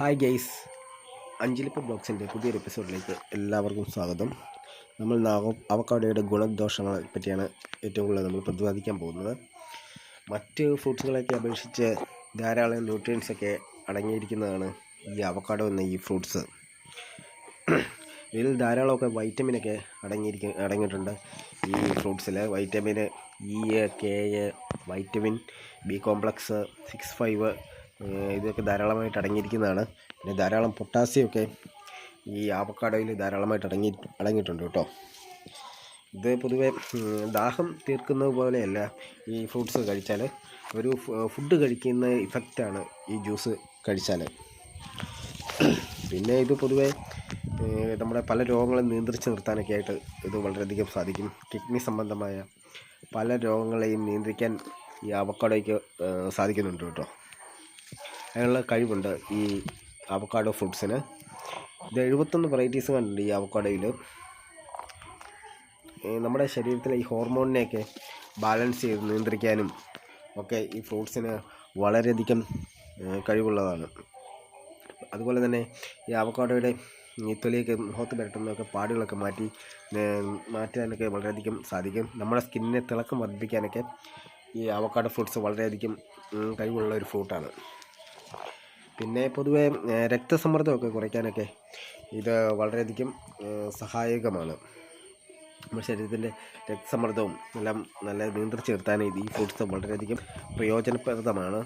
Hi guys അഞ്ചലിപ്പ ബ്ലോഗ്സിന്റെ പുതിയൊരു എപ്പിസോഡിലേക്ക് എല്ലാവർക്കും സ്വാഗതം. നമ്മൾ അവക്കാടോയുടെ ഗുണദോഷങ്ങളെ പറ്റിയാണ് ഏറ്റവും കൂടുതൽ നമ്മൾ പ്രതിപാദിക്കാൻ പോകുന്നത്. മറ്റ് ഫ്രൂട്ട്സുകളെയൊക്കെ അപേക്ഷിച്ച് ധാരാളം ന്യൂട്രിയൻസ് ഒക്കെ അടങ്ങിയിരിക്കുന്നതാണ് ഈ അവക്കാഡോ എന്ന ഈ ഫ്രൂട്ട്സ്. ഇതിൽ ധാരാളമൊക്കെ വൈറ്റമിനൊക്കെ അടങ്ങിയിരിക്ക അടങ്ങിയിട്ടുണ്ട് ഈ ഫ്രൂട്ട്സിൽ vitamin E K vitamin B complex six five ഇതൊക്കെ ധാരാളമായിട്ട് അടങ്ങിയിരിക്കുന്നതാണ്. പിന്നെ ധാരാളം പൊട്ടാസ്യമൊക്കെ ഈ ആവക്കാടോയിൽ ധാരാളമായിട്ട് അടങ്ങി അടങ്ങിയിട്ടുണ്ട് കേട്ടോ. ഇത് പൊതുവെ ദാഹം തീർക്കുന്നത് പോലെയല്ല ഈ ഫ്രൂട്ട്സ് കഴിച്ചാൽ ഒരു ഫുഡ് കഴിക്കുന്ന ഇഫക്റ്റാണ് ഈ ജ്യൂസ് കഴിച്ചാൽ പിന്നെ ഇത് പൊതുവെ നമ്മുടെ പല രോഗങ്ങളെ നിയന്ത്രിച്ച് നിർത്താനൊക്കെ ആയിട്ട് ഇത് വളരെയധികം സാധിക്കും. കിഡ്നി സംബന്ധമായ പല രോഗങ്ങളെയും നിയന്ത്രിക്കാൻ ഈ അവക്കാടോയ്ക്ക് സാധിക്കുന്നുണ്ട് കേട്ടോ. അതിനുള്ള കഴിവുണ്ട് ഈ അവക്കാഡോ ഫ്രൂട്ട്സിന്. ഇത് എഴുപത്തൊന്ന് വെറൈറ്റീസ് കണ്ടിട്ടുണ്ട് ഈ അവക്കാഡോയിൽ നമ്മുടെ ശരീരത്തിലെ ഈ ഹോർമോണിനെയൊക്കെ ബാലൻസ് ചെയ്ത് നിയന്ത്രിക്കാനും ഒക്കെ ഈ ഫ്രൂട്ട്സിന് വളരെയധികം കഴിവുള്ളതാണ്. അതുപോലെ തന്നെ ഈ അവക്കാഡോയുടെ ഈ തൊലിയൊക്കെ മുഖത്ത് പുരട്ടുന്നതൊക്കെ പാടുകളൊക്കെ മാറ്റി മാറ്റാനൊക്കെ വളരെയധികം സാധിക്കും. നമ്മുടെ സ്കിന്നിനെ തിളക്കം വർദ്ധിപ്പിക്കാനൊക്കെ ഈ അവക്കാഡോ ഫ്രൂട്ട്സ് വളരെയധികം കഴിവുള്ള ഒരു ഫ്രൂട്ടാണ്. പിന്നെ പൊതുവെ രക്തസമ്മർദ്ദമൊക്കെ കുറയ്ക്കാനൊക്കെ ഇത് വളരെയധികം സഹായകമാണ്. നമ്മുടെ ശരീരത്തിന്റെ രക്തസമ്മർദ്ദവും എല്ലാം നല്ല നിയന്ത്രിച്ച് നിർത്താൻ ഇത് ഈ ഫ്രൂട്ട്സ് വളരെയധികം പ്രയോജനപ്രദമാണ്.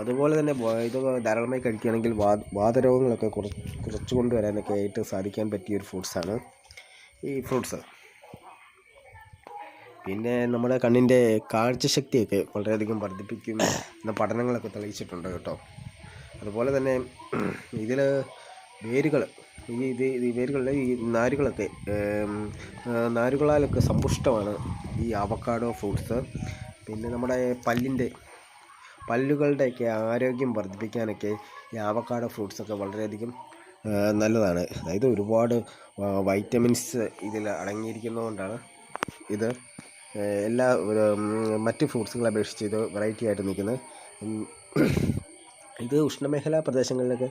അതുപോലെ തന്നെ ഇത് ധാരാളമായി കഴിക്കുകയാണെങ്കിൽ വാ വാതരോഗങ്ങളൊക്കെ കുറച്ച് കുറച്ച് കൊണ്ടുവരാനൊക്കെ ആയിട്ട് സാധിക്കാൻ പറ്റിയ ഒരു ഫ്രൂട്ട്സാണ് ഈ ഫ്രൂട്ട്സ്. പിന്നെ നമ്മുടെ കണ്ണിന്റെ കാഴ്ചശക്തിയൊക്കെ വളരെയധികം വർദ്ധിപ്പിക്കും എന്ന പഠനങ്ങളൊക്കെ തെളിയിച്ചിട്ടുണ്ട് കേട്ടോ. അതുപോലെ തന്നെ ഇതിൽ വേരുകൾ ഈ ഇത് ഈ വേരുകളിലെ ഈ നാരുകളൊക്കെ നാരുകളാലൊക്കെ സമ്പുഷ്ടമാണ് ഈ അവക്കാഡോ ഫ്രൂട്ട്സ്. പിന്നെ നമ്മുടെ പല്ലിന്റെ പല്ലുകളുടെയൊക്കെ ആരോഗ്യം വർദ്ധിപ്പിക്കാനൊക്കെ ഈ ആവക്കാഡോ ഫ്രൂട്ട്സൊക്കെ വളരെയധികം നല്ലതാണ്. അതായത് ഒരുപാട് വൈറ്റമിൻസ് ഇതിൽ അടങ്ങിയിരിക്കുന്നതുകൊണ്ടാണ് ഇത് എല്ലാ മറ്റ് ഫ്രൂട്ട്സുകളെ അപേക്ഷിച്ച് ഇത് വെറൈറ്റി ആയിട്ട് നിൽക്കുന്നത്. ഇത് ഉഷ്ണമേഖലാ പ്രദേശങ്ങളിലൊക്കെ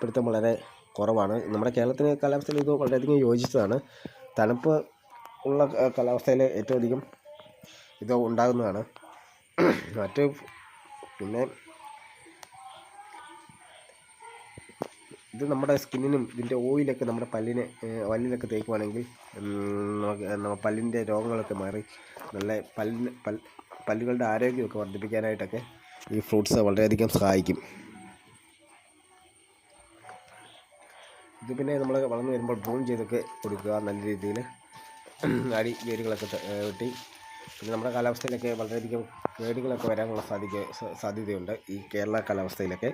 പിടുത്തം വളരെ കുറവാണ്. നമ്മുടെ കേരളത്തിലെ കാലാവസ്ഥയിൽ ഇത് വളരെയധികം യോജിച്ചതാണ്. തണുപ്പ് ഉള്ള കാലാവസ്ഥയിൽ ഏറ്റവും അധികം ഇത് ഉണ്ടാകുന്നതാണ്. മറ്റ് പിന്നെ ഇത് നമ്മുടെ സ്കിന്നിനും ഇതിന്റെ ഓയിലൊക്കെ നമ്മുടെ പല്ലിന് പല്ലിനൊക്കെ തേക്കുവാണെങ്കിൽ നമുക്ക് പല്ലിന്റെ രോഗങ്ങളൊക്കെ മാറി നല്ല പല്ലിന് പല്ലുകളുടെ ആരോഗ്യമൊക്കെ വർദ്ധിപ്പിക്കാനായിട്ടൊക്കെ ഈ ഫ്രൂട്ട്സ് വളരെയധികം സഹായിക്കും. ഇത് പിന്നെ നമ്മൾ വളർന്നു വരുമ്പോൾ ബ്രൂൺ ചെയ്തൊക്കെ കൊടുക്കുക നല്ല രീതിയിൽ അടി വേരുകളൊക്കെ വെട്ടി. പിന്നെ നമ്മുടെ കാലാവസ്ഥയിലൊക്കെ വളരെയധികം കേടുകളൊക്കെ വരാനുള്ള സാധിക്ക സാധ്യതയുണ്ട് ഈ കേരള കാലാവസ്ഥയിലൊക്കെ.